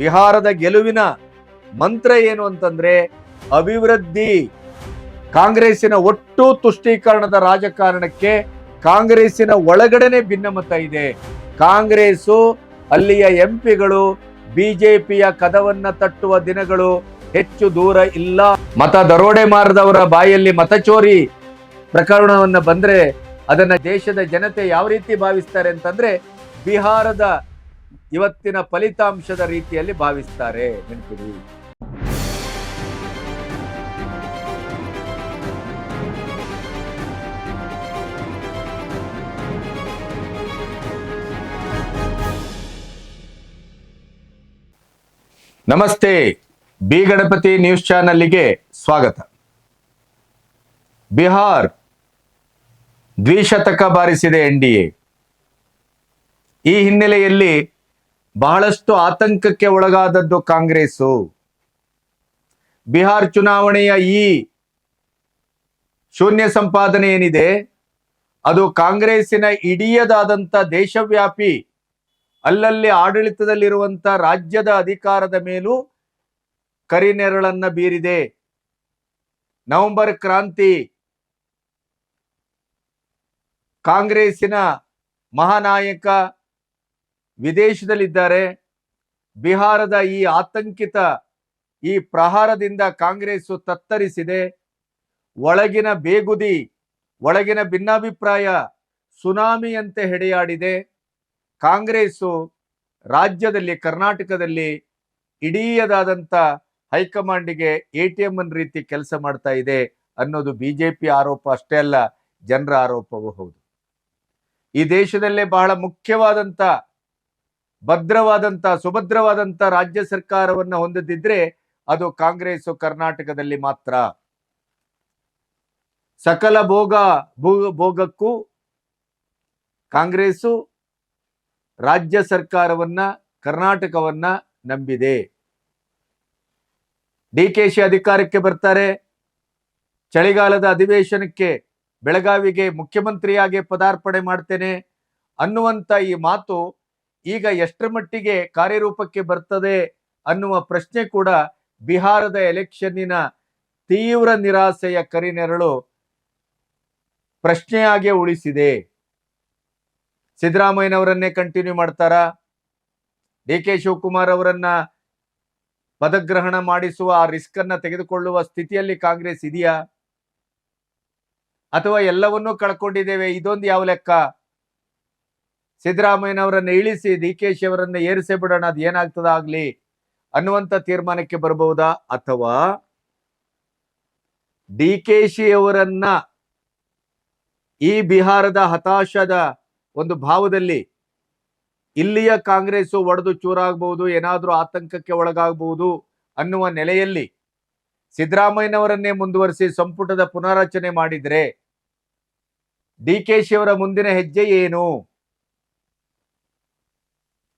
ಬಿಹಾರದ ಗೆಲುವಿನ ಮಂತ್ರ ಏನು ಅಂತಂದ್ರೆ ಅಭಿವೃದ್ಧಿ. ಕಾಂಗ್ರೆಸ್ಸಿನ ಒಟ್ಟು ತುಷ್ಟೀಕರಣದ ರಾಜಕಾರಣಕ್ಕೆ ಕಾಂಗ್ರೆಸ್ಸಿನ ಒಳಗಡೆನೆ ಭಿನ್ನಮತ ಇದೆ. ಕಾಂಗ್ರೆಸ್ಸು ಅಲ್ಲಿಯ ಎಂಪಿಗಳು ಬಿಜೆಪಿಯ ಕದವನ್ನ ತಟ್ಟುವ ದಿನಗಳು ಹೆಚ್ಚು ದೂರ ಇಲ್ಲ. ಮತ ದರೋಡೆ ಮಾರದವರ ಬಾಯಲ್ಲಿ ಮತಚೋರಿ ಪ್ರಕರಣವನ್ನು ಬಂದ್ರೆ ಅದನ್ನ ದೇಶದ ಜನತೆ ಯಾವ ರೀತಿ ಭಾವಿಸ್ತಾರೆ ಅಂತಂದ್ರೆ ಬಿಹಾರದ ಇವತ್ತಿನ ಫಲಿತಾಂಶದ ರೀತಿಯಲ್ಲಿ ಭಾವಿಸ್ತಾರೆ. ನೆನಪಿಡಿ. ನಮಸ್ತೆ. ಬಿ ಗಣಪತಿ ನ್ಯೂಸ್ ಚಾನಲ್ಗೆ ಸ್ವಾಗತ. ಬಿಹಾರ್ ದ್ವಿಶತಕ ಬಾರಿಸಿದೆ ಎನ್ ಡಿ ಎ. ಈ ಹಿನ್ನೆಲೆಯಲ್ಲಿ ಬಹಳಷ್ಟು ಆತಂಕಕ್ಕೆ ಒಳಗಾದದ್ದು ಕಾಂಗ್ರೆಸ್ಸು. ಬಿಹಾರ್ ಚುನಾವಣೆಯ ಈ ಶೂನ್ಯ ಸಂಪಾದನೆ ಏನಿದೆ, ಅದು ಕಾಂಗ್ರೆಸ್ಸಿನ ಇಡಿಯದಾದಂಥ ದೇಶವ್ಯಾಪಿ, ಅಲ್ಲಲ್ಲಿ ಆಡಳಿತದಲ್ಲಿರುವಂಥ ರಾಜ್ಯದ ಅಧಿಕಾರದ ಮೇಲೂ ಕರಿನೆರಳನ್ನ ಬೀರಿದೆ. ನವೆಂಬರ್ ಕ್ರಾಂತಿ ಕಾಂಗ್ರೆಸ್ಸಿನ ಮಹಾನಾಯಕ ವಿದೇಶದಲ್ಲಿದ್ದಾರೆ. ಬಿಹಾರದ ಈ ಆತಂಕಿತ ಈ ಪ್ರಹಾರದಿಂದ ಕಾಂಗ್ರೆಸ್ ತತ್ತರಿಸಿದೆ. ಒಳಗಿನ ಬೇಗುದಿ, ಒಳಗಿನ ಭಿನ್ನಾಭಿಪ್ರಾಯ ಸುನಾಮಿಯಂತೆ ಹೆಡೆಯಾಡಿದೆ. ಕಾಂಗ್ರೆಸ್ಸು ರಾಜ್ಯದಲ್ಲಿ, ಕರ್ನಾಟಕದಲ್ಲಿ ಇಡೀಯದಾದಂಥ ಹೈಕಮಾಂಡಿಗೆ ಎ ಟಿ ಎಂ ರೀತಿ ಕೆಲಸ ಮಾಡ್ತಾ ಇದೆ ಅನ್ನೋದು ಬಿಜೆಪಿ ಆರೋಪ ಅಷ್ಟೇ ಅಲ್ಲ, ಜನರ ಆರೋಪವೂ ಹೌದು. ಈ ದೇಶದಲ್ಲೇ ಬಹಳ ಮುಖ್ಯವಾದಂಥ ಭದ್ರವಾದಂಥ, ಸುಭದ್ರವಾದಂಥ ರಾಜ್ಯ ಸರ್ಕಾರವನ್ನು ಹೊಂದದಿದ್ರೆ ಅದು ಕಾಂಗ್ರೆಸ್ ಕರ್ನಾಟಕದಲ್ಲಿ ಮಾತ್ರ. ಸಕಲ ಭೋಗ ಭೋಗ ಭೋಗಕ್ಕೂ ಕಾಂಗ್ರೆಸ್ಸು ರಾಜ್ಯ ಸರ್ಕಾರವನ್ನ, ಕರ್ನಾಟಕವನ್ನ ನಂಬಿದೆ. ಡಿ ಕೆ ಶಿ ಅಧಿಕಾರಕ್ಕೆ ಬರ್ತಾರೆ. ಚಳಿಗಾಲದ ಅಧಿವೇಶನಕ್ಕೆ ಬೆಳಗಾವಿಗೆ ಮುಖ್ಯಮಂತ್ರಿಯಾಗಿ ಪದಾರ್ಪಣೆ ಮಾಡ್ತೇನೆ ಅನ್ನುವಂತ ಈ ಮಾತು ಈಗ ಎಷ್ಟರ ಮಟ್ಟಿಗೆ ಕಾರ್ಯರೂಪಕ್ಕೆ ಬರ್ತದೆ ಅನ್ನುವ ಪ್ರಶ್ನೆ ಕೂಡ ಬಿಹಾರದ ಎಲೆಕ್ಷನ್ನಿನ ತೀವ್ರ ನಿರಾಸೆಯ ಕರಿನೆರಳು ಪ್ರಶ್ನೆಯಾಗಿ ಉಳಿಸಿದೆ. ಸಿದ್ದರಾಮಯ್ಯನವರನ್ನೇ ಕಂಟಿನ್ಯೂ ಮಾಡ್ತಾರಾ? ಡಿ ಕೆ ಶಿವಕುಮಾರ್ ಅವರನ್ನ ಪದಗ್ರಹಣ ಮಾಡಿಸುವ ಆ ರಿಸ್ಕ್ ಅನ್ನ ತೆಗೆದುಕೊಳ್ಳುವ ಸ್ಥಿತಿಯಲ್ಲಿ ಕಾಂಗ್ರೆಸ್ ಇದೆಯಾ? ಅಥವಾ ಎಲ್ಲವನ್ನೂ ಕಳ್ಕೊಂಡಿದ್ದೇವೆ, ಇದೊಂದು ಯಾವ ಲೆಕ್ಕ? ಸಿದ್ದರಾಮಯ್ಯನವರನ್ನ ಇಳಿಸಿ ಡಿ ಕೆ ಶಿ ಅವರನ್ನ ಏರಿಸೇ ಬಿಡೋಣ, ಅದು ಏನಾಗ್ತದ ಆಗ್ಲಿ ಅನ್ನುವಂತ ತೀರ್ಮಾನಕ್ಕೆ ಬರಬಹುದಾ? ಅಥವಾ ಡಿ ಕೆ ಶಿ ಅವರನ್ನ ಈ ಬಿಹಾರದ ಹತಾಶದ ಒಂದು ಭಾವದಲ್ಲಿ ಇಲ್ಲಿಯ ಕಾಂಗ್ರೆಸ್ ಒಡೆದು ಚೂರಾಗಬಹುದು, ಏನಾದರೂ ಆತಂಕಕ್ಕೆ ಒಳಗಾಗಬಹುದು ಅನ್ನುವ ನೆಲೆಯಲ್ಲಿ ಸಿದ್ದರಾಮಯ್ಯನವರನ್ನೇ ಮುಂದುವರಿಸಿ ಸಂಪುಟದ ಪುನಾರಚನೆ ಮಾಡಿದ್ರೆ ಡಿ ಕೆ ಶಿ ಅವರ ಮುಂದಿನ ಹೆಜ್ಜೆ ಏನು?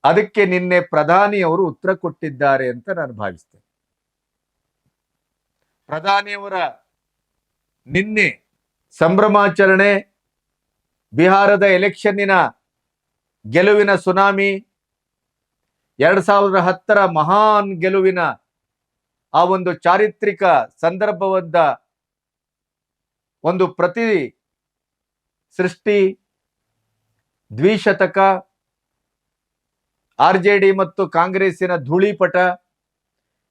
ಅದಕ್ಕೆ ನಿನ್ನೆ ಪ್ರಧಾನಿಯವರು ಉತ್ತರ ಕೊಟ್ಟಿದ್ದಾರೆ ಅಂತ ನಾನು ಭಾವಿಸ್ತೇನೆ. ಪ್ರಧಾನಿಯವರ ನಿನ್ನೆ ಸಂಭ್ರಮಾಚರಣೆ, ಬಿಹಾರದ ಎಲೆಕ್ಷನ್ನಿನ ಗೆಲುವಿನ ಸುನಾಮಿ, ಎರಡ್ ಸಾವಿರದ ಹತ್ತರ ಮಹಾನ್ ಗೆಲುವಿನ ಆ ಒಂದು ಚಾರಿತ್ರಿಕ ಸಂದರ್ಭವಾದ ಒಂದು ಪ್ರತಿ ಸೃಷ್ಟಿ, ದ್ವಿಶತಕ ಆರ್ ಜೆ ಡಿ ಮತ್ತು ಕಾಂಗ್ರೆಸ್ಸಿನ ಧೂಳಿಪಟ,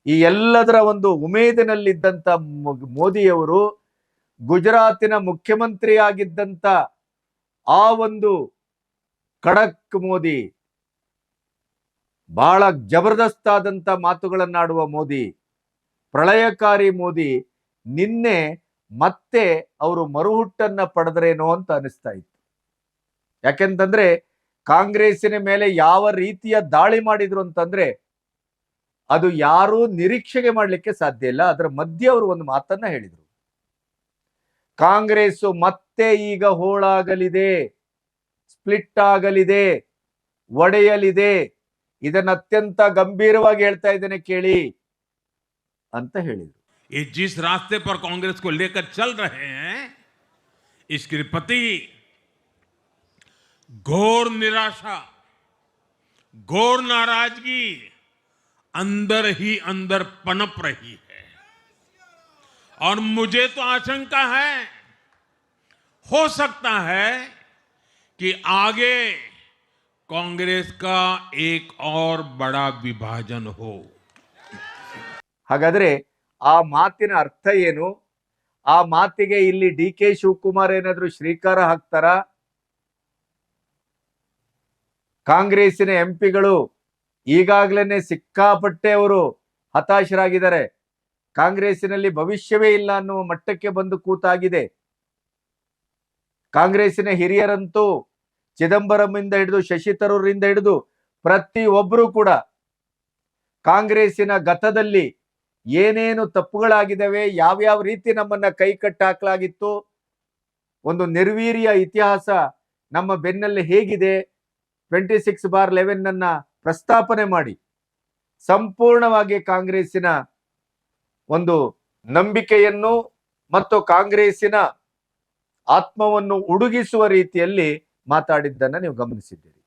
ಈ ಎಲ್ಲದರ ಒಂದು ಉಮೇದಿನಲ್ಲಿದ್ದಂಥ ಮೋದಿಯವರು ಗುಜರಾತಿನ ಮುಖ್ಯಮಂತ್ರಿಯಾಗಿದ್ದಂಥ ಆ ಒಂದು ಖಡಕ್ ಮೋದಿ ಬಹಳ ಜಬರ್ದಸ್ತ್ ಆದಂಥ ಮಾತುಗಳನ್ನಾಡುವ ಮೋದಿ, ಪ್ರಳಯಕಾರಿ ಮೋದಿ, ನಿನ್ನೆ ಮತ್ತೆ ಅವರು ಮರುಹುಟ್ಟನ್ನ ಪಡೆದ್ರೇನೋ ಅಂತ ಅನಿಸ್ತಾ ಇತ್ತು. ಯಾಕೆಂತಂದ್ರೆ ಕಾಂಗ್ರೆಸ್ಸಿನ ಮೇಲೆ ಯಾವ ರೀತಿಯ ದಾಳಿ ಮಾಡಿದ್ರು ಅಂತಂದ್ರೆ ಅದು ಯಾರೂ ನಿರೀಕ್ಷೆಗೆ ಮಾಡ್ಲಿಕ್ಕೆ ಸಾಧ್ಯ ಇಲ್ಲ ಅದರ ಮಧ್ಯೆ ಅವರು ಒಂದು ಮಾತನ್ನ ಹೇಳಿದ್ರು ಕಾಂಗ್ರೆಸ್ ಮತ್ತೆ ಈಗ ಹೋಳಾಗಲಿದೆ ಸ್ಪ್ಲಿಟ್ ಆಗಲಿದೆ ಒಡೆಯಲಿದೆ ಇದನ್ನ ಅತ್ಯಂತ ಗಂಭೀರವಾಗಿ ಹೇಳ್ತಾ ಇದ್ದೇನೆ ಕೇಳಿ ಅಂತ ಹೇಳಿದ್ರು ये जिस रास्ते पर कांग्रेस को लेकर चल रहे हैं इसके प्रति घोर निराशा घोर नाराजगी अंदर ही अंदर पनप रही है और मुझे तो आशंका है हो सकता है कि आगे कांग्रेस का एक और बड़ा विभाजन हो ಹಾಗಾದ್ರೆ ಆ ಮಾತಿನ ಅರ್ಥ ಏನು ಆ ಮಾತಿಗೆ ಇಲ್ಲಿ ಡಿ ಕೆ ಶಿವಕುಮಾರ್ ಏನಾದ್ರು ಶ್ರೀಕಾರ ಹಾಕ್ತಾರ ಕಾಂಗ್ರೆಸ್ಸಿನ ಎಂಪಿಗಳು ಈಗಾಗಲೇ ಸಿಕ್ಕಾಪಟ್ಟೆ ಅವರು ಹತಾಶರಾಗಿದ್ದಾರೆ. ಕಾಂಗ್ರೆಸ್ಸಿನಲ್ಲಿ ಭವಿಷ್ಯವೇ ಇಲ್ಲ ಅನ್ನುವ ಮಟ್ಟಕ್ಕೆ ಬಂದು ಕೂತಾಗಿದೆ. ಕಾಂಗ್ರೆಸ್ಸಿನ ಹಿರಿಯರಂತೂ ಚಿದಂಬರಂನಿಂದ ಹಿಡಿದು ಶಶಿ ತರೂರಿಂದ ಹಿಡಿದು ಪ್ರತಿ ಒಬ್ಬರು ಕೂಡ ಕಾಂಗ್ರೆಸ್ಸಿನ ಗತದಲ್ಲಿ ಏನೇನು ತಪ್ಪುಗಳಾಗಿದ್ದಾವೆ, ಯಾವ್ಯಾವ ರೀತಿ ನಮ್ಮನ್ನ ಕೈ ಕಟ್ಟಾಕ್ಲಾಗಿತ್ತು ಒಂದು ನಿರ್ವೀರ್ಯ ಇತಿಹಾಸ ನಮ್ಮ ಬೆನ್ನಲ್ಲಿ ಹೇಗಿದೆ ಟ್ವೆಂಟಿ ಸಿಕ್ಸ್ ಬಾರ್ ಲೆವೆನ್ ಅನ್ನ ಪ್ರಸ್ತಾಪನೆ ಮಾಡಿ, ಸಂಪೂರ್ಣವಾಗಿ ಕಾಂಗ್ರೆಸ್ಸಿನ ಒಂದು ನಂಬಿಕೆಯನ್ನು ಮತ್ತು ಕಾಂಗ್ರೆಸ್ಸಿನ ಆತ್ಮವನ್ನು ಉಡುಗಿಸುವ ರೀತಿಯಲ್ಲಿ ಮಾತಾಡಿದ್ದನ್ನು ನೀವು ಗಮನಿಸಿದ್ದೀರಿ.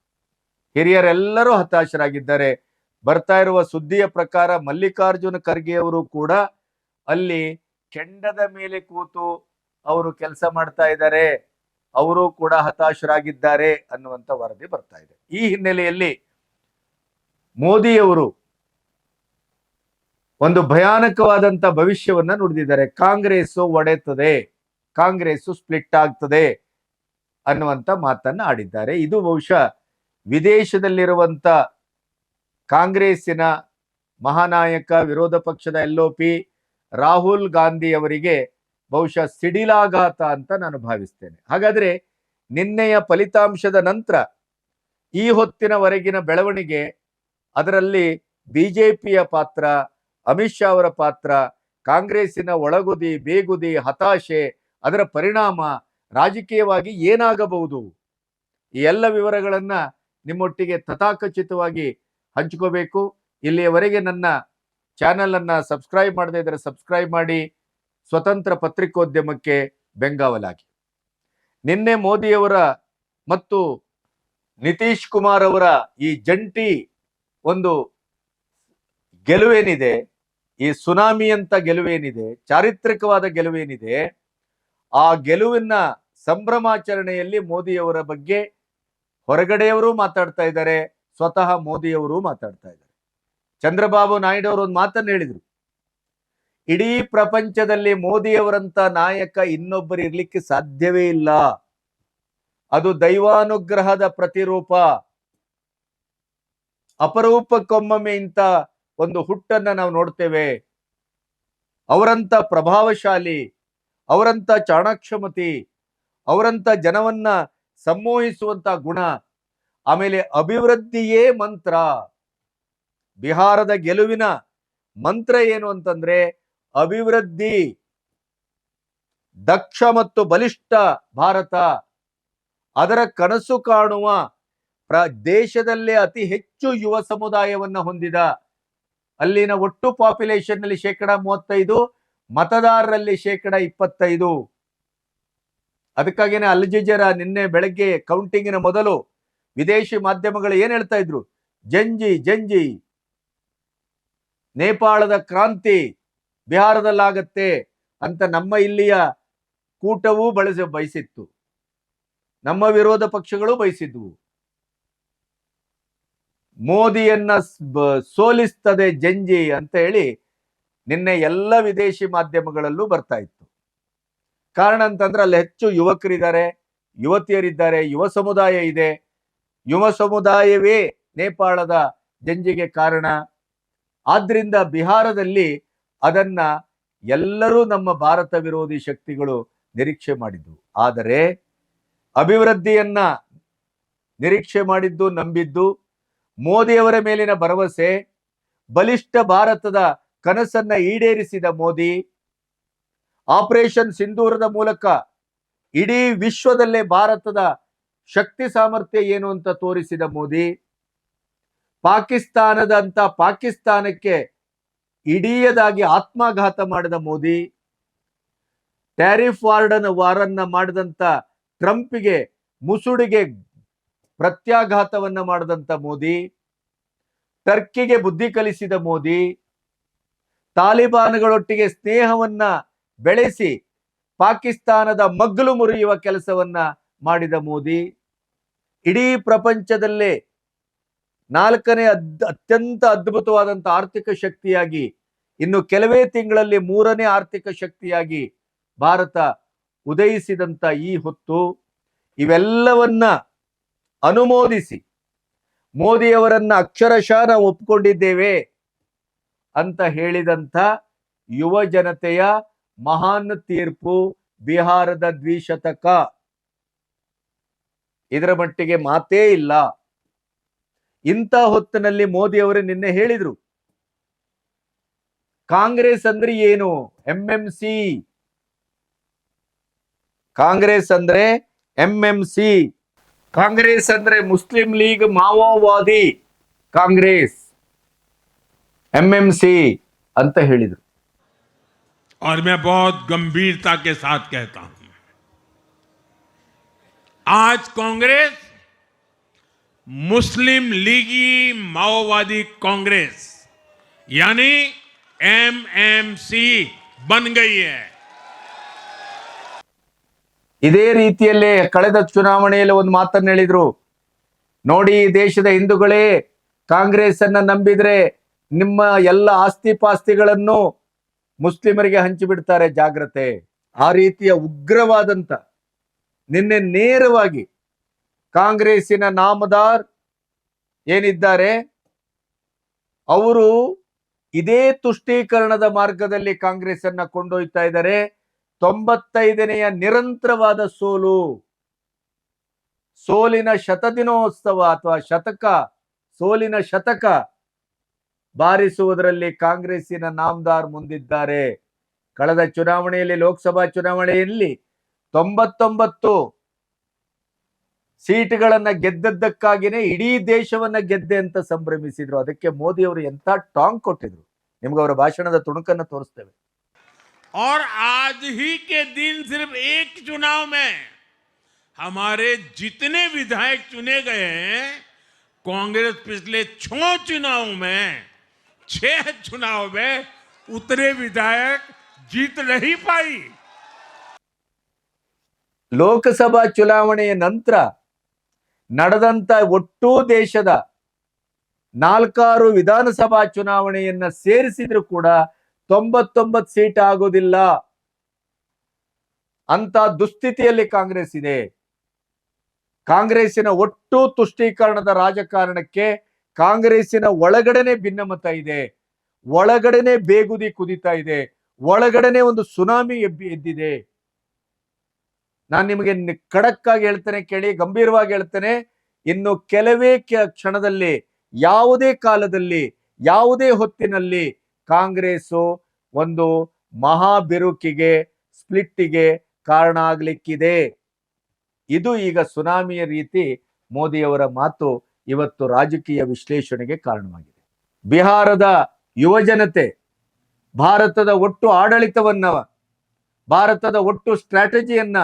ಹಿರಿಯರೆಲ್ಲರೂ ಹತಾಶರಾಗಿದ್ದಾರೆ. ಬರ್ತಾ ಇರುವ ಸುದ್ದಿಯ ಪ್ರಕಾರ ಮಲ್ಲಿಕಾರ್ಜುನ ಖರ್ಗೆ ಅವರು ಕೂಡ ಅಲ್ಲಿ ಕೆಂಡದ ಮೇಲೆ ಕೂತು ಅವರು ಕೆಲಸ ಮಾಡ್ತಾ ಇದ್ದಾರೆ. ಅವರು ಕೂಡ ಹತಾಶರಾಗಿದ್ದಾರೆ ಅನ್ನುವಂತ ವರದಿ ಬರ್ತಾ ಇದೆ. ಈ ಹಿನ್ನೆಲೆಯಲ್ಲಿ ಮೋದಿಯವರು ಒಂದು ಭಯಾನಕವಾದಂತ ಭವಿಷ್ಯವನ್ನ ನುಡಿದಿದ್ದಾರೆ. ಕಾಂಗ್ರೆಸ್ ಒಡೆತದೆ ಕಾಂಗ್ರೆಸ್ ಸ್ಪ್ಲಿಟ್ ಆಗ್ತದೆ ಅನ್ನುವಂತ ಮಾತನ್ನ ಆಡಿದ್ದಾರೆ. ಇದು ಬಹುಶಃ ವಿದೇಶದಲ್ಲಿರುವಂತ ಕಾಂಗ್ರೆಸ್ಸಿನ ಮಹಾನಾಯಕ, ವಿರೋಧ ಪಕ್ಷದ ಎಲ್ ರಾಹುಲ್ ಗಾಂಧಿ ಅವರಿಗೆ ಬಹುಶಃ ಸಿಡಿಲಾಘಾತ ಅಂತ ನಾನು ಭಾವಿಸ್ತೇನೆ. ಹಾಗಾದ್ರೆ ನಿನ್ನೆಯ ಫಲಿತಾಂಶದ ನಂತರ ಈ ಹೊತ್ತಿನವರೆಗಿನ ಬೆಳವಣಿಗೆ, ಅದರಲ್ಲಿ ಬಿಜೆಪಿಯ ಪಾತ್ರ, ಅಮಿತ್ ಶಾ ಅವರ ಪಾತ್ರ, ಕಾಂಗ್ರೆಸ್ಸಿನ ಒಳಗುದಿ, ಬೇಗುದಿ, ಹತಾಶೆ, ಅದರ ಪರಿಣಾಮ ರಾಜಕೀಯವಾಗಿ ಏನಾಗಬಹುದು? ಈ ಎಲ್ಲ ವಿವರಗಳನ್ನ ನಿಮ್ಮೊಟ್ಟಿಗೆ ತಥಾಕಚಿತವಾಗಿ ಹಂಚ್ಕೋಬೇಕು. ಇಲ್ಲಿಯವರೆಗೆ ನನ್ನ ಚಾನೆಲ್ ಅನ್ನ ಸಬ್ಸ್ಕ್ರೈಬ್ ಮಾಡದೇ ಇದ್ದರೆ ಸಬ್ಸ್ಕ್ರೈಬ್ ಮಾಡಿ. ಸ್ವತಂತ್ರ ಪತ್ರಿಕೋದ್ಯಮಕ್ಕೆ ಬೆಂಗಾವಲಾಗಿ. ನಿನ್ನೆ ಮೋದಿಯವರ ಮತ್ತು ನಿತೀಶ್ ಕುಮಾರ್ ಅವರ ಈ ಜಂಟಿ ಒಂದು ಗೆಲುವೇನಿದೆ, ಈ ಸುನಾಮಿ ಅಂತ ಗೆಲುವೇನಿದೆ, ಚಾರಿತ್ರಿಕವಾದ ಗೆಲುವೇನಿದೆ, ಆ ಗೆಲುವಿನ ಸಂಭ್ರಮಾಚರಣೆಯಲ್ಲಿ ಮೋದಿಯವರ ಬಗ್ಗೆ ಹೊರಗಡೆಯವರು ಮಾತಾಡ್ತಾ ಇದ್ದಾರೆ, ಸ್ವತಃ ಮೋದಿಯವರು ಮಾತಾಡ್ತಾ ಇದ್ದಾರೆ. ಚಂದ್ರಬಾಬು ನಾಯ್ಡು ಅವರು ಒಂದು ಮಾತನ್ನು ಹೇಳಿದ್ರು. ಇಡೀ ಪ್ರಪಂಚದಲ್ಲಿ ಮೋದಿಯವರಂತ ನಾಯಕ ಇನ್ನೊಬ್ಬರು ಇರ್ಲಿಕ್ಕೆ ಸಾಧ್ಯವೇ ಇಲ್ಲ. ಅದು ದೈವಾನುಗ್ರಹದ ಪ್ರತಿರೂಪ. ಅಪರೂಪಕ್ಕೊಮ್ಮೊಮ್ಮೆ ಇಂಥ ಒಂದು ಹುಟ್ಟನ್ನ ನಾವು ನೋಡ್ತೇವೆ. ಅವರಂತ ಪ್ರಭಾವಶಾಲಿ ಅವರಂತ ಚಾಣಾಕ್ಷಮತಿ ಅವರಂತ ಜನವನ್ನ ಸಂಮೋಹಿಸುವಂತ ಗುಣ, ಆಮೇಲೆ ಅಭಿವೃದ್ಧಿಯೇ ಮಂತ್ರ. ಬಿಹಾರದ ಗೆಲುವಿನ ಮಂತ್ರ ಏನು ಅಂತಂದ್ರೆ ಅಭಿವೃದ್ಧಿ, ದಕ್ಷ ಮತ್ತು ಬಲಿಷ್ಠ ಭಾರತ. ಅದರ ಕನಸು ಕಾಣುವ ಪ್ರ, ದೇಶದಲ್ಲೇ ಅತಿ ಹೆಚ್ಚು ಯುವ ಸಮುದಾಯವನ್ನು ಹೊಂದಿದ. ಅಲ್ಲಿನ ಒಟ್ಟು ಪಾಪ್ಯುಲೇಷನ್ನಲ್ಲಿ ಶೇಕಡ ಮೂವತ್ತೈದು, ಮತದಾರರಲ್ಲಿ ಶೇಕಡ ಇಪ್ಪತ್ತೈದು. ಅದಕ್ಕಾಗಿನೇ ಅಲ್ ಜಜೀರಾ ನಿನ್ನೆ ಬೆಳಗ್ಗೆ ಕೌಂಟಿಂಗಿನ ಮೊದಲು ವಿದೇಶಿ ಮಾಧ್ಯಮಗಳು ಏನ್ ಹೇಳ್ತಾ ಇದ್ರು? ಜಂಜಿ ಜಂಜಿ. ನೇಪಾಳದ ಕ್ರಾಂತಿ. ಬಿಹಾರದಲ್ಲಾಗತ್ತೆ ಅಂತ ನಮ್ಮ ಇಲ್ಲಿಯ ಕೂಟವೂ ಬಳಸ ಬಯಸಿತ್ತು. ನಮ್ಮ ವಿರೋಧ ಪಕ್ಷಗಳು ಬಯಸಿದ್ವು. ಮೋದಿಯನ್ನ ಸೋಲಿಸ್ತದೆ ಜಂಜಿ ಅಂತ ಹೇಳಿ ನಿನ್ನೆ ಎಲ್ಲ ವಿದೇಶಿ ಮಾಧ್ಯಮಗಳಲ್ಲೂ ಬರ್ತಾ ಇತ್ತು. ಕಾರಣ ಅಂತಂದ್ರೆ ಅಲ್ಲಿ ಹೆಚ್ಚು ಯುವಕರಿದ್ದಾರೆ, ಯುವತಿಯರಿದ್ದಾರೆ, ಯುವ ಸಮುದಾಯ ಇದೆ. ಯುವ ಸಮುದಾಯವೇ ನೇಪಾಳದ ಜಂಜಿಗೆ ಕಾರಣ. ಆದ್ರಿಂದ ಬಿಹಾರದಲ್ಲಿ ಅದನ್ನ ಎಲ್ಲರೂ ನಮ್ಮ ಭಾರತ ವಿರೋಧಿ ಶಕ್ತಿಗಳು ನಿರೀಕ್ಷೆ ಮಾಡಿದ್ದು. ಆದರೆ ಅಭಿವೃದ್ಧಿಯನ್ನ ನಿರೀಕ್ಷೆ ಮಾಡಿದ್ದು, ನಂಬಿದ್ದು, ಮೋದಿಯವರ ಮೇಲಿನ ಭರವಸೆ, ಬಲಿಷ್ಠ ಭಾರತದ ಕನಸನ್ನ ಈಡೇರಿಸಿದ ಮೋದಿ, ಆಪರೇಷನ್ ಸಿಂಧೂರದ ಮೂಲಕ ಇಡೀ ವಿಶ್ವದಲ್ಲೇ ಭಾರತದ ಶಕ್ತಿ ಸಾಮರ್ಥ್ಯ ಏನು ಅಂತ ತೋರಿಸಿದ ಮೋದಿ ಪಾಕಿಸ್ತಾನದಂತ ಪಾಕಿಸ್ತಾನಕ್ಕೆ ಇಡೀಯದಾಗಿ ಆತ್ಮಾಘಾತ ಮಾಡಿದ ಮೋದಿ, ಟ್ಯಾರಿಫ್ ವಾರ್ಡನ್ ವಾರನ್ನ ಮಾಡಿದಂತ ಟ್ರಂಪ್ಗೆ ಮುಸುಡಿಗೆ ಪ್ರತ್ಯಾಘಾತವನ್ನ ಮಾಡಿದಂತ ಮೋದಿ, ಟರ್ಕಿಗೆ ಬುದ್ಧಿ ಕಲಿಸಿದ ಮೋದಿ, ತಾಲಿಬಾನ್ಗಳೊಟ್ಟಿಗೆ ಸ್ನೇಹವನ್ನ ಬೆಳೆಸಿ ಪಾಕಿಸ್ತಾನದ ಮಗ್ಗಲು ಮುರಿಯುವ ಕೆಲಸವನ್ನ ಮಾಡಿದ ಮೋದಿ, ಇಡೀ ಪ್ರಪಂಚದಲ್ಲೇ ನಾಲ್ಕನೇ ಅತ್ಯಂತ ಅದ್ಭುತವಾದಂತ ಆರ್ಥಿಕ ಶಕ್ತಿಯಾಗಿ, ಇನ್ನು ಕೆಲವೇ ತಿಂಗಳಲ್ಲಿ ಮೂರನೇ ಆರ್ಥಿಕ ಶಕ್ತಿಯಾಗಿ ಭಾರತ ಉದಯಿಸಿದಂತ ಈ ಹೊತ್ತು ಇವೆಲ್ಲವನ್ನ ಅನುಮೋದಿಸಿ, ಮೋದಿಯವರನ್ನ ಅಕ್ಷರಶಃ ನಾವು ಒಪ್ಕೊಂಡಿದ್ದೇವೆ ಅಂತ ಹೇಳಿದಂತ ಯುವ ಜನತೆಯ ಮಹಾನ್ ತೀರ್ಪು ಬಿಹಾರದ ದ್ವಿಶತಕ. ಇದರ ಮಟ್ಟಿಗೆ ಮಾತೇ ಇಲ್ಲ. ಇಂಥ ಹೊತ್ತಿನಲ್ಲಿ ಮೋದಿ ಅವರು ನಿನ್ನೆ ಹೇಳಿದ್ರು ಕಾಂಗ್ರೆಸ್ ಅಂದ್ರೆ ಏನು ಎಂ ಎಂ ಸಿ ಕಾಂಗ್ರೆಸ್ ಅಂದ್ರೆ ಎಂ ಎಂ ಸಿ ಕಾಂಗ್ರೆಸ್ ಅಂದ್ರೆ ಮುಸ್ಲಿಂ ಲೀಗ್ ಮಾವೋವಾದಿ ಕಾಂಗ್ರೆಸ್ ಎಂ ಎಂ ಸಿ ಅಂತ ಹೇಳಿದ್ರು और मैं बहुत गंभीरता के साथ कहता हूं आज कांग्रेस मुस्लिम लीगी माओवादी कांग्रेस यानी एमएमसी बन गई है ಇದೇ ರೀತಿಯಲ್ಲೇ ಕಳೆದ ಚುನಾವಣೆಯಲ್ಲಿ ಒಂದು ಮಾತನ್ನ ಹೇಳಿದ್ರು ನೋಡಿ ಈ ದೇಶದ ಹಿಂದೂಗಳೇ ಕಾಂಗ್ರೆಸ್ ಅನ್ನ ನಂಬಿದ್ರೆ ನಿಮ್ಮ ಎಲ್ಲ ಆಸ್ತಿ ಪಾಸ್ತಿಗಳನ್ನು ಮುಸ್ಲಿಮರಿಗೆ ಹಂಚಿಬಿಡ್ತಾರೆ ಜಾಗ್ರತೆ ಆ ರೀತಿಯ ಉಗ್ರವಾದಂತ ನಿನ್ನೆ ನೇರವಾಗಿ ಕಾಂಗ್ರೆಸ್ಸಿನ ನಾಮದಾರ್ ಏನಿದ್ದಾರೆ? ಅವರು ಇದೇ ತುಷ್ಟೀಕರಣದ ಮಾರ್ಗದಲ್ಲಿ ಕಾಂಗ್ರೆಸ್ ಅನ್ನ ಕೊಂಡೊಯ್ತಾ ಇದ್ದಾರೆ. ತೊಂಬತ್ತೈದನೆಯ ನಿರಂತರವಾದ ಸೋಲು. ಸೋಲಿನ ಶತದಿನೋತ್ಸವ ಅಥವಾ ಶತಕ, ಸೋಲಿನ ಶತಕ ಬಾರಿಸುವುದರಲ್ಲಿ ಕಾಂಗ್ರೆಸ್ಸಿನ ನಾಮದಾರ್ ಮುಂದಿದ್ದಾರೆ. ಕಳೆದ ಚುನಾವಣೆಯಲ್ಲಿ, ಲೋಕಸಭಾ ಚುನಾವಣೆಯಲ್ಲಿ ತೊಂಬತ್ತೊಂಬತ್ತು ಸೀಟ್ಗಳನ್ನ ಗೆದ್ದದ್ದಕ್ಕಾಗಿನೇ ಇಡೀ ದೇಶವನ್ನ ಗೆದ್ದೆ ಅಂತ ಸಂಭ್ರಮಿಸಿದ್ರು ಅದಕ್ಕೆ ಮೋದಿ ಅವರು ಎಂತ ಟಾಂಗ್ ಕೊಟ್ಟಿದ್ರು ನಿಮ್ಗೆ ಅವರ ಭಾಷಣದ ತುಣುಕನ್ನ ತೋರಿಸ್ತೇವೆ और आज ही के दिन सिर्फ एक चुनाव में हमारे जितने विधायक चुने गए हैं कांग्रेस पिछले छह चुनाव में छह चुनाव में उतने विधायक जीत नहीं पाई ಲೋಕಸಭಾ ಚುನಾವಣೆಯ ನಂತರ ನಡೆದಂತ ಒಟ್ಟು ದೇಶದ ನಾಲ್ಕಾರು ವಿಧಾನಸಭಾ ಚುನಾವಣೆಯನ್ನ ಸೇರಿಸಿದ್ರು ಕೂಡ ತೊಂಬತ್ತೊಂಬತ್ತು ಸೀಟ್ ಆಗೋದಿಲ್ಲ. ಅಂತ ದುಸ್ಥಿತಿಯಲ್ಲಿ ಕಾಂಗ್ರೆಸ್ ಇದೆ. ಕಾಂಗ್ರೆಸ್ಸಿನ ಒಟ್ಟು ತುಷ್ಟೀಕರಣದ ರಾಜಕಾರಣಕ್ಕೆ ಕಾಂಗ್ರೆಸ್ಸಿನ ಒಳಗಡೆನೆ ಭಿನ್ನಮತ ಇದೆ. ಒಳಗಡೆನೆ ಬೇಗುದಿ ಕುದಿತಾ ಇದೆ. ಒಳಗಡೆನೆ ಒಂದು ಸುನಾಮಿ ಎಬ್ಬಿ ಎದ್ದಿದೆ. ನಾನು ನಿಮಗೆ ಖಡಕ್ಕಾಗಿ ಹೇಳ್ತೇನೆ ಕೇಳಿ, ಗಂಭೀರವಾಗಿ ಹೇಳ್ತೇನೆ. ಇನ್ನು ಕೆಲವೇ ಕ್ಷಣದಲ್ಲಿ, ಯಾವುದೇ ಕಾಲದಲ್ಲಿ, ಯಾವುದೇ ಹೊತ್ತಿನಲ್ಲಿ ಕಾಂಗ್ರೆಸ್ಸು ಒಂದು ಮಹಾ ಬಿರುಕಿಗೆ ಸ್ಪ್ಲಿಟ್ಟಿಗೆ ಕಾರಣ ಆಗ್ಲಿಕ್ಕಿದೆ. ಇದು ಈಗ ಸುನಾಮಿಯ ರೀತಿ ಮೋದಿಯವರ ಮಾತು ಇವತ್ತು ರಾಜಕೀಯ ವಿಶ್ಲೇಷಣೆಗೆ ಕಾರಣವಾಗಿದೆ. ಬಿಹಾರದ ಯುವ ಜನತೆ ಭಾರತದ ಒಟ್ಟು ಆಡಳಿತವನ್ನ, ಭಾರತದ ಒಟ್ಟು ಸ್ಟ್ರಾಟಜಿಯನ್ನ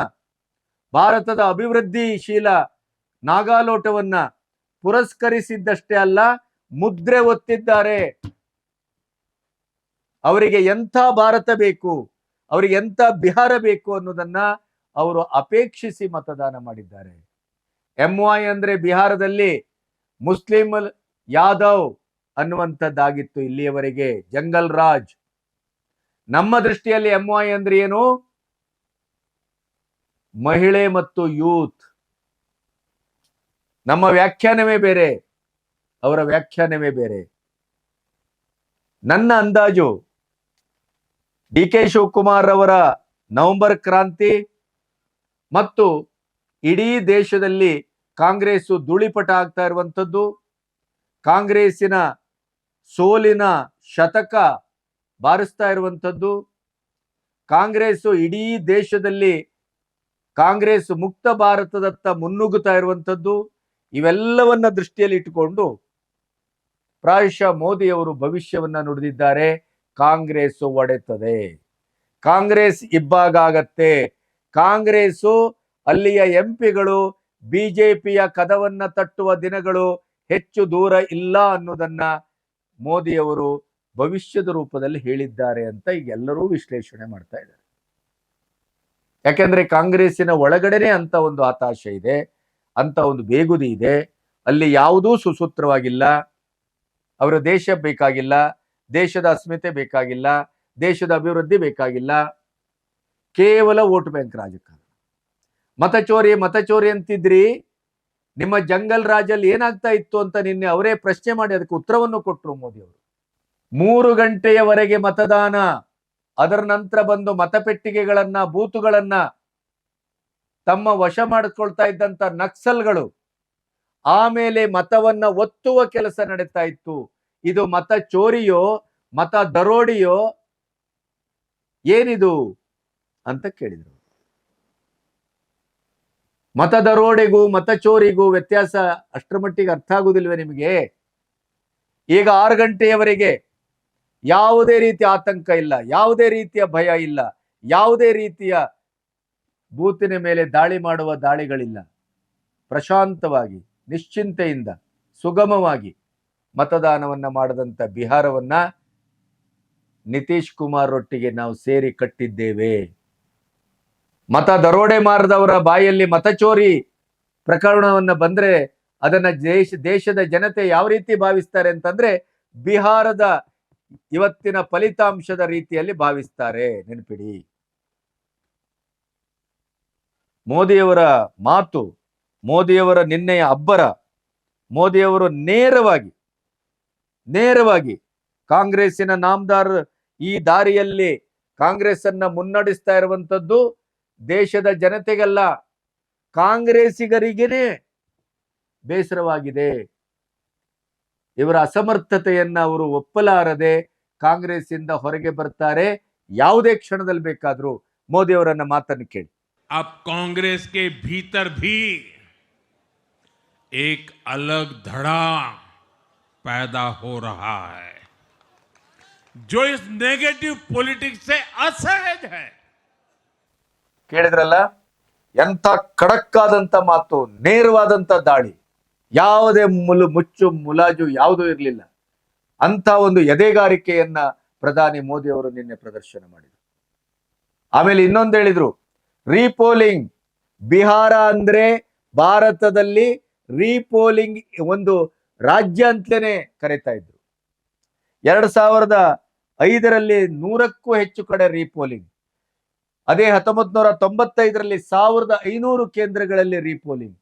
ಭಾರತದ ಅಭಿವೃದ್ಧಿಶೀಲ ನಾಗಾಲೋಟವನ್ನ ಪುರಸ್ಕರಿಸಿದ್ದಷ್ಟೇ ಅಲ್ಲ, ಮುದ್ರೆ ಒತ್ತಿದ್ದಾರೆ. ಅವರಿಗೆ ಎಂಥ ಭಾರತ ಬೇಕು, ಅವರಿಗೆ ಎಂಥ ಬಿಹಾರ ಬೇಕು ಅನ್ನೋದನ್ನ ಅವರು ಅಪೇಕ್ಷಿಸಿ ಮತದಾನ ಮಾಡಿದ್ದಾರೆ. ಎಂ ವೈ ಅಂದ್ರೆ ಬಿಹಾರದಲ್ಲಿ ಮುಸ್ಲಿಂ ಯಾದವ್ ಅನ್ನುವಂಥದ್ದಾಗಿತ್ತು ಇಲ್ಲಿಯವರೆಗೆ ಜಂಗಲ್ ರಾಜ್. ನಮ್ಮ ದೃಷ್ಟಿಯಲ್ಲಿ ಎಂ ವೈ ಅಂದ್ರೆ ಏನು? ಮಹಿಳೆ ಮತ್ತು ಯೂತ್. ನಮ್ಮ ವ್ಯಾಖ್ಯಾನವೇ ಬೇರೆ, ಅವರ ವ್ಯಾಖ್ಯಾನವೇ ಬೇರೆ. ನನ್ನ ಅಂದಾಜು, ಡಿ ಕೆ ಶಿವಕುಮಾರ್ ಅವರ ನವೆಂಬರ್ ಕ್ರಾಂತಿ ಮತ್ತು ಇಡೀ ದೇಶದಲ್ಲಿ ಕಾಂಗ್ರೆಸ್ ಧೂಳಿಪಟ ಆಗ್ತಾ ಇರುವಂಥದ್ದು, ಕಾಂಗ್ರೆಸ್ಸಿನ ಸೋಲಿನ ಶತಕ ಬಾರಿಸ್ತಾ ಇರುವಂಥದ್ದು ಕಾಂಗ್ರೆಸ್ ಇಡೀ ದೇಶದಲ್ಲಿ ಕಾಂಗ್ರೆಸ್ ಮುಕ್ತ ಭಾರತದತ್ತ ಮುನ್ನುಗ್ಗುತ್ತಾ ಇರುವಂಥದ್ದು ಇವೆಲ್ಲವನ್ನ ದೃಷ್ಟಿಯಲ್ಲಿ ಇಟ್ಟುಕೊಂಡು ಪ್ರಾಯಶಃ ಮೋದಿಯವರು ಭವಿಷ್ಯವನ್ನ ನುಡಿದಿದ್ದಾರೆ. ಕಾಂಗ್ರೆಸ್ ಒಡೆತದೆ. ಕಾಂಗ್ರೆಸ್ ಇಬ್ಬಾಗತ್ತೆ ಕಾಂಗ್ರೆಸ್ಸು ಅಲ್ಲಿಯ ಎಂಪಿಗಳು ಬಿಜೆಪಿಯ ಕದವನ್ನ ತಟ್ಟುವ ದಿನಗಳು ಹೆಚ್ಚು ದೂರ ಇಲ್ಲ ಅನ್ನೋದನ್ನ ಮೋದಿಯವರು ಭವಿಷ್ಯದ ರೂಪದಲ್ಲಿ ಹೇಳಿದ್ದಾರೆ ಅಂತ ಈಗ ಎಲ್ಲರೂ ವಿಶ್ಲೇಷಣೆ ಮಾಡ್ತಾ ಇದ್ದಾರೆ. ಯಾಕೆಂದ್ರೆ ಕಾಂಗ್ರೆಸ್ಸಿನ ಒಳಗಡೆನೆ ಅಂತ ಒಂದು ಹತಾಶೆ ಇದೆ, ಅಂತ ಒಂದು ಬೇಗುದಿ ಇದೆ. ಅಲ್ಲಿ ಯಾವುದೂ ಸುಸೂತ್ರವಾಗಿಲ್ಲ. ಅವರ ದೇಶ ಬೇಕಾಗಿಲ್ಲ, ದೇಶದ ಅಸ್ಮಿತೆ ಬೇಕಾಗಿಲ್ಲ, ದೇಶದ ಅಭಿವೃದ್ಧಿ ಬೇಕಾಗಿಲ್ಲ. ಕೇವಲ ವೋಟ್ ಬ್ಯಾಂಕ್ ರಾಜಕಾರಣ. ಮತಚೋರಿ ಮತಚೋರಿ ಅಂತಿದ್ರಿ, ನಿಮ್ಮ ಜಂಗಲ್ ರಾಜಲ್ಲಿ ಏನಾಗ್ತಾ ಇತ್ತು ಅಂತ ನಿನ್ನೆ ಅವರೇ ಪ್ರಶ್ನೆ ಮಾಡಿ, ಅದಕ್ಕೆ ಉತ್ತರವನ್ನು ಕೊಟ್ಟರು ಮೋದಿ ಅವರು ಮೂರು ಗಂಟೆಯವರೆಗೆ ಮತದಾನ. ಅದರ ನಂತರ ಬಂದು ಮತಪೆಟ್ಟಿಗೆಗಳನ್ನ, ಬೂತುಗಳನ್ನ ತಮ್ಮ ವಶ ಮಾಡಿಕೊಳ್ತಾ ಇದ್ದಂತ ನಕ್ಸಲ್ಗಳು ಆಮೇಲೆ ಮತವನ್ನ ಒತ್ತುವ ಕೆಲಸ ನಡೀತಾ ಇತ್ತು. ಇದು ಮತ ಚೋರಿಯೋ, ಮತ ದರೋಡಿಯೋ ಏನಿದು ಅಂತ ಕೇಳಿದ್ರು. ಮತ ದರೋಡೆಗೂ, ಮತ ಚೋರಿಗೂ ವ್ಯತ್ಯಾಸ ಅಷ್ಟರ ಮಟ್ಟಿಗೆ ಅರ್ಥ ಆಗುದಿಲ್ವೇ ನಿಮಗೆ? ಈಗ ಆರು ಗಂಟೆಯವರೆಗೆ ಯಾವುದೇ ರೀತಿಯ ಆತಂಕ ಇಲ್ಲ, ಯಾವುದೇ ರೀತಿಯ ಭಯ ಇಲ್ಲ, ಯಾವುದೇ ರೀತಿಯ ಬೂತಿನ ಮೇಲೆ ದಾಳಿ ಮಾಡುವ ದಾಳಿಗಳಿಲ್ಲ. ಪ್ರಶಾಂತವಾಗಿ, ನಿಶ್ಚಿಂತೆಯಿಂದ, ಸುಗಮವಾಗಿ ಮತದಾನವನ್ನ ಮಾಡದಂತ ಬಿಹಾರವನ್ನ ನಿತೀಶ್ ಕುಮಾರ್ ಒಟ್ಟಿಗೆ ನಾವು ಸೇರಿ ಕಟ್ಟಿದ್ದೇವೆ. ಮತ ದರೋಡೆ ಮಾರದವರ ಬಾಯಲ್ಲಿ ಮತಚೋರಿ ಪ್ರಕರಣವನ್ನ ಬಂದ್ರೆ ಅದನ್ನ ದೇಶ, ದೇಶದ ಜನತೆ ಯಾವ ರೀತಿ ಭಾವಿಸ್ತಾರೆ ಅಂತಂದ್ರೆ ಬಿಹಾರದ ಇವತ್ತಿನ ಫಲಿತಾಂಶದ ರೀತಿಯಲ್ಲಿ ಭಾವಿಸ್ತಾರೆ. ನೆನಪಿಡಿ. ಮೋದಿಯವರ ಮಾತು, ಮೋದಿಯವರ ನಿನ್ನೆಯ ಅಬ್ಬರ, ಮೋದಿಯವರು ನೇರವಾಗಿ ನೇರವಾಗಿ ಕಾಂಗ್ರೆಸ್ಸಿನ ನಾಮದಾರ್ ಈ ದಾರಿಯಲ್ಲಿ ಕಾಂಗ್ರೆಸ್ ಅನ್ನ ಮುನ್ನಡೆಸ್ತಾ ಇರುವಂತದ್ದು ದೇಶದ ಜನತೆಗೆಲ್ಲ, ಕಾಂಗ್ರೆಸ್ಸಿಗರಿಗೇನೆ ಬೇಸರವಾಗಿದೆ. ಇವರ ಅಸಮರ್ಥತೆಯನ್ನ ಅವರು ಒಪ್ಪಲಾರದೆ ಕಾಂಗ್ರೆಸ್ ಇಂದ ಹೊರಗೆ ಬರ್ತಾರೆ ಯಾವುದೇ ಕ್ಷಣದಲ್ಲಿ ಬೇಕಾದ್ರೂ ಮೋದಿ ಅವರನ್ನ ಮಾತನ್ನು ಕೇಳಿ अब कांग्रेस के भीतर भी एक अलग धड़ा पैदा हो रहा है जो इस नेगेटिव पॉलिटिक्स से असहज है ಕೇಳಿದ್ರಲ್ಲ ಎಂಥ ಖಡಕ್ ಆದಂತ ಮಾತು ನೇರವಾದಂತ ದಾಳಿ ಯಾವುದೇ ಮುಲು ಮುಚ್ಚು ಮುಲಾಜು ಯಾವುದೂ ಇರಲಿಲ್ಲ. ಅಂತ ಒಂದು ಎದೆಗಾರಿಕೆಯನ್ನ ಪ್ರಧಾನಿ ಮೋದಿ ಅವರು ನಿನ್ನೆ ಪ್ರದರ್ಶನ ಮಾಡಿದರು. ಆಮೇಲೆ ಇನ್ನೊಂದು ಹೇಳಿದ್ರು, ರೀಪೋಲಿಂಗ್ ಬಿಹಾರ ಅಂದ್ರೆ ಭಾರತದಲ್ಲಿ ರೀಪೋಲಿಂಗ್ ಒಂದು ರಾಜ್ಯ ಅಂತಲೇ ಕರೀತಾ ಇದ್ರು. ಎರಡ್ ಸಾವಿರದ ಐದರಲ್ಲಿ ನೂರಕ್ಕೂ ಹೆಚ್ಚು ಕಡೆ ರೀಪೋಲಿಂಗ್. ಅದೇ ಹತ್ತೊಂಬತ್ ನೂರ ತೊಂಬತ್ತೈದರಲ್ಲಿ ಸಾವಿರದ ಐನೂರು ಕೇಂದ್ರಗಳಲ್ಲಿ ರೀಪೋಲಿಂಗ್.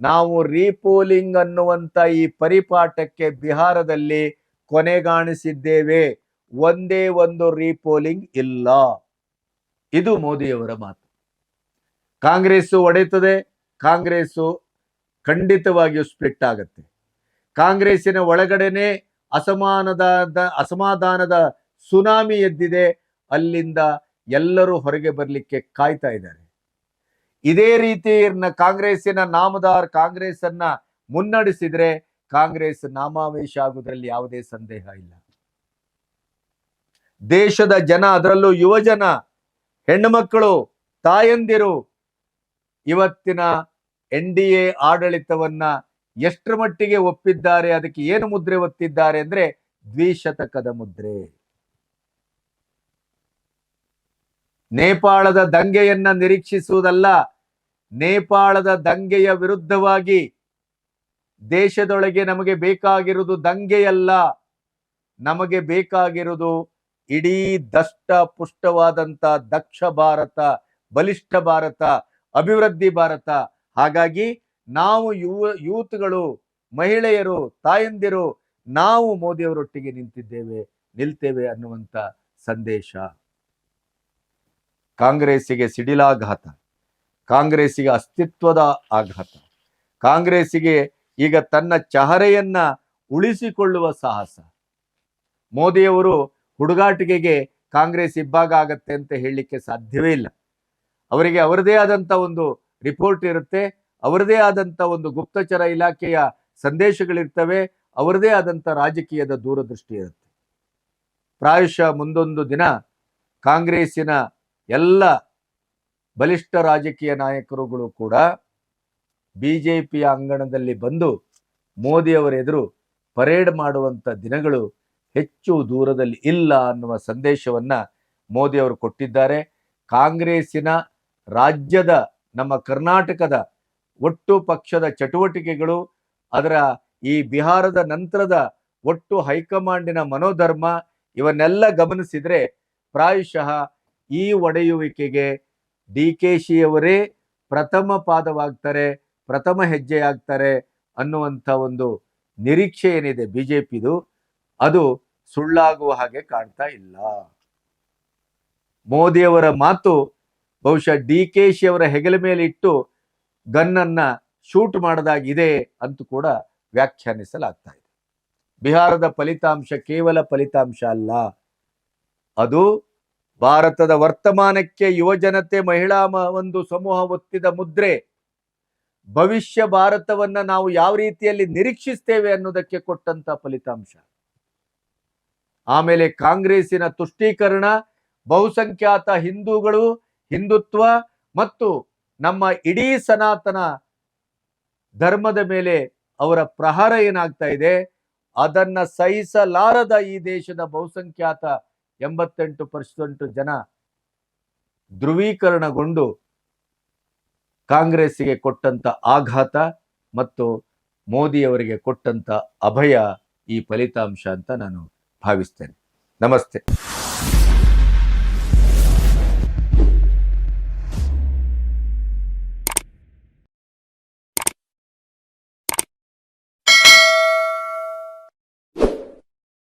ನಾವು ರೀಪೋಲಿಂಗ್ ಅನ್ನುವಂತ ಈ ಪರಿಪಾಠಕ್ಕೆ ಬಿಹಾರದಲ್ಲಿ ಕೊನೆಗಾಣಿಸಿದ್ದೇವೆ ಒಂದೇ ಒಂದು ರೀಪೋಲಿಂಗ್ ಇಲ್ಲ. ಇದು ಮೋದಿಯವರ ಮಾತು. ಕಾಂಗ್ರೆಸ್ಸು ಒಡೆಯುತ್ತದೆ, ಕಾಂಗ್ರೆಸ್ಸು ಖಂಡಿತವಾಗಿಯೂ ಸ್ಪ್ಲಿಟ್ ಆಗುತ್ತೆ. ಕಾಂಗ್ರೆಸ್ಸಿನ ಒಳಗಡೆನೆ ಅಸಮಾನದ ಅಸಮಾಧಾನದ ಸುನಾಮಿ ಎದ್ದಿದೆ. ಅಲ್ಲಿಂದ ಎಲ್ಲರೂ ಹೊರಗೆ ಬರಲಿಕ್ಕೆ ಕಾಯ್ತಾ ಇದ್ದಾರೆ. ಇದೇ ರೀತಿ ಕಾಂಗ್ರೆಸ್ಸಿನ ನಾಮದಾರ್ ಕಾಂಗ್ರೆಸ್ ಅನ್ನ ಮುನ್ನಡೆಸಿದ್ರೆ ಕಾಂಗ್ರೆಸ್ ನಾಮಾವೇಶ ಆಗುವುದರಲ್ಲಿ ಯಾವುದೇ ಸಂದೇಹ ಇಲ್ಲ. ದೇಶದ ಜನ, ಅದರಲ್ಲೂ ಯುವಜನ, ಹೆಣ್ಣುಮಕ್ಕಳು ಹೆಣ್ಣು ಮಕ್ಕಳು ತಾಯಂದಿರು, ಇವತ್ತಿನ ಎನ್ ಡಿ ಎ ಆಡಳಿತವನ್ನ ಎಷ್ಟರ ಮಟ್ಟಿಗೆ ಒಪ್ಪಿದ್ದಾರೆ, ಅದಕ್ಕೆ ಏನು ಮುದ್ರೆ ಒತ್ತಿದ್ದಾರೆ ಅಂದ್ರೆ ದ್ವಿಶತಕದ ಮುದ್ರೆ. ನೇಪಾಳದ ದಂಗೆಯನ್ನ ನಿರೀಕ್ಷಿಸುವುದಲ್ಲ, ನೇಪಾಳದ ದಂಗೆಯ ವಿರುದ್ಧವಾಗಿ ದೇಶದೊಳಗೆ ನಮಗೆ ಬೇಕಾಗಿರುವುದು ದಂಗೆಯಲ್ಲ, ನಮಗೆ ಬೇಕಾಗಿರುವುದು ಇಡೀ ದಷ್ಟ ಪುಷ್ಟವಾದಂತ ದಕ್ಷ ಭಾರತ, ಬಲಿಷ್ಠ ಭಾರತ, ಅಭಿವೃದ್ಧಿ ಭಾರತ. ಹಾಗಾಗಿ ನಾವು ಯುವ, ಯೂತ್ಗಳು, ಮಹಿಳೆಯರು, ತಾಯಂದಿರು, ನಾವು ಮೋದಿಯವರೊಟ್ಟಿಗೆ ನಿಂತಿದ್ದೇವೆ, ನಿಲ್ತೇವೆ ಅನ್ನುವಂತ ಸಂದೇಶ. ಕಾಂಗ್ರೆಸ್ಸಿಗೆ ಸಿಡಿಲಾಘಾತ, ಕಾಂಗ್ರೆಸ್ಸಿಗೆ ಅಸ್ತಿತ್ವದ ಆಘಾತ, ಕಾಂಗ್ರೆಸ್ಸಿಗೆ ಈಗ ತನ್ನ ಚಹರೆಯನ್ನ ಉಳಿಸಿಕೊಳ್ಳುವ ಸಾಹಸ. ಮೋದಿಯವರು ಹುಡುಗಾಟಿಕೆಗೆ ಕಾಂಗ್ರೆಸ್ ಇಬ್ಬಾಗ ಆಗತ್ತೆ ಅಂತ ಹೇಳಲಿಕ್ಕೆ ಸಾಧ್ಯವೇ ಇಲ್ಲ. ಅವರಿಗೆ ಅವರದೇ ಆದಂತ ಒಂದು ರಿಪೋರ್ಟ್ ಇರುತ್ತೆ, ಅವರದೇ ಆದಂತ ಒಂದು ಗುಪ್ತಚರ ಇಲಾಖೆಯ ಸಂದೇಶಗಳಿರ್ತವೆ, ಅವರದೇ ಆದಂತ ರಾಜಕೀಯದ ದೂರದೃಷ್ಟಿ ಇರುತ್ತೆ. ಪ್ರಾಯಶಃ ಮುಂದೊಂದು ದಿನ ಕಾಂಗ್ರೆಸ್ಸಿನ ಎಲ್ಲ ಬಲಿಷ್ಠ ರಾಜಕೀಯ ನಾಯಕರುಗಳು ಕೂಡ ಬಿ ಜೆ ಪಿಯ ಅಂಗಣದಲ್ಲಿ ಬಂದು ಮೋದಿಯವರ ಎದುರು ಪರೇಡ್ ಮಾಡುವಂತ ದಿನಗಳು ಹೆಚ್ಚು ದೂರದಲ್ಲಿ ಇಲ್ಲ ಅನ್ನುವ ಸಂದೇಶವನ್ನ ಮೋದಿಯವರು ಕೊಟ್ಟಿದ್ದಾರೆ. ಕಾಂಗ್ರೆಸ್ಸಿನ ರಾಜ್ಯದ ನಮ್ಮ ಕರ್ನಾಟಕದ ಒಟ್ಟು ಪಕ್ಷದ ಚಟುವಟಿಕೆಗಳು, ಅದರ ಈ ಬಿಹಾರದ ನಂತರದ ಒಟ್ಟು ಹೈಕಮಾಂಡಿನ ಮನೋಧರ್ಮ, ಇವನ್ನೆಲ್ಲ ಗಮನಿಸಿದರೆ ಪ್ರಾಯಶಃ ಈ ಒಡೆಯುವಿಕೆಗೆ ಡಿ ಕೆ ಶಿಯವರೇ ಪ್ರಥಮ ಪಾದವಾಗ್ತಾರೆ, ಪ್ರಥಮ ಹೆಜ್ಜೆ ಆಗ್ತಾರೆ ಅನ್ನುವಂಥ ಒಂದು ನಿರೀಕ್ಷೆ ಏನಿದೆ ಬಿಜೆಪಿದು. ಅದು ಸುಳ್ಳಾಗುವ ಹಾಗೆ ಕಾಣ್ತಾ ಇಲ್ಲ. ಮೋದಿಯವರ ಮಾತು ಬಹುಶಃ ಡಿ ಕೆ ಶಿಯವರ ಹೆಗಲ ಮೇಲೆ ಇಟ್ಟು ಗನ್ನನ್ನ ಶೂಟ್ ಮಾಡದಾಗಿದೆ ಅಂತ ಕೂಡ ವ್ಯಾಖ್ಯಾನಿಸಲಾಗ್ತಾ ಇದೆ. ಬಿಹಾರದ ಫಲಿತಾಂಶ ಕೇವಲ ಫಲಿತಾಂಶ ಅಲ್ಲ. ಅದು ಭಾರತದ ವರ್ತಮಾನಕ್ಕೆ ಯುವಜನತೆ ಮಹಿಳಾ ಒಂದು ಸಮೂಹ ಒತ್ತಿದ ಮುದ್ರೆ, ಭವಿಷ್ಯ ಭಾರತವನ್ನ ನಾವು ಯಾವ ರೀತಿಯಲ್ಲಿ ನಿರೀಕ್ಷಿಸ್ತೇವೆ ಅನ್ನೋದಕ್ಕೆ ಕೊಟ್ಟಂತ ಫಲಿತಾಂಶ. ಆಮೇಲೆ ಕಾಂಗ್ರೆಸ್ಸಿನ ತುಷ್ಟೀಕರಣ, ಬಹುಸಂಖ್ಯಾತ ಹಿಂದೂಗಳು, ಹಿಂದುತ್ವ ಮತ್ತು ನಮ್ಮ ಇಡೀ ಸನಾತನ ಧರ್ಮದ ಮೇಲೆ ಅವರ ಪ್ರಹಾರ ಏನಾಗ್ತಾ ಇದೆ, ಅದನ್ನ ಸಹಿಸಲಾರದ ಈ ದೇಶದ ಬಹುಸಂಖ್ಯಾತ ಎಂಬತ್ತೆಂಟು ಪರ್ಸೆಂಟ್ ಜನ ಧ್ರುವೀಕರಣಗೊಂಡು ಕಾಂಗ್ರೆಸ್ಸಿಗೆ ಕೊಟ್ಟಂತ ಆಘಾತ ಮತ್ತು ಮೋದಿಯವರಿಗೆ ಕೊಟ್ಟಂತ ಅಭಯ ಈ ಫಲಿತಾಂಶ ಅಂತ ನಾನು ಭಾವಿಸ್ತೇನೆ. ನಮಸ್ತೆ.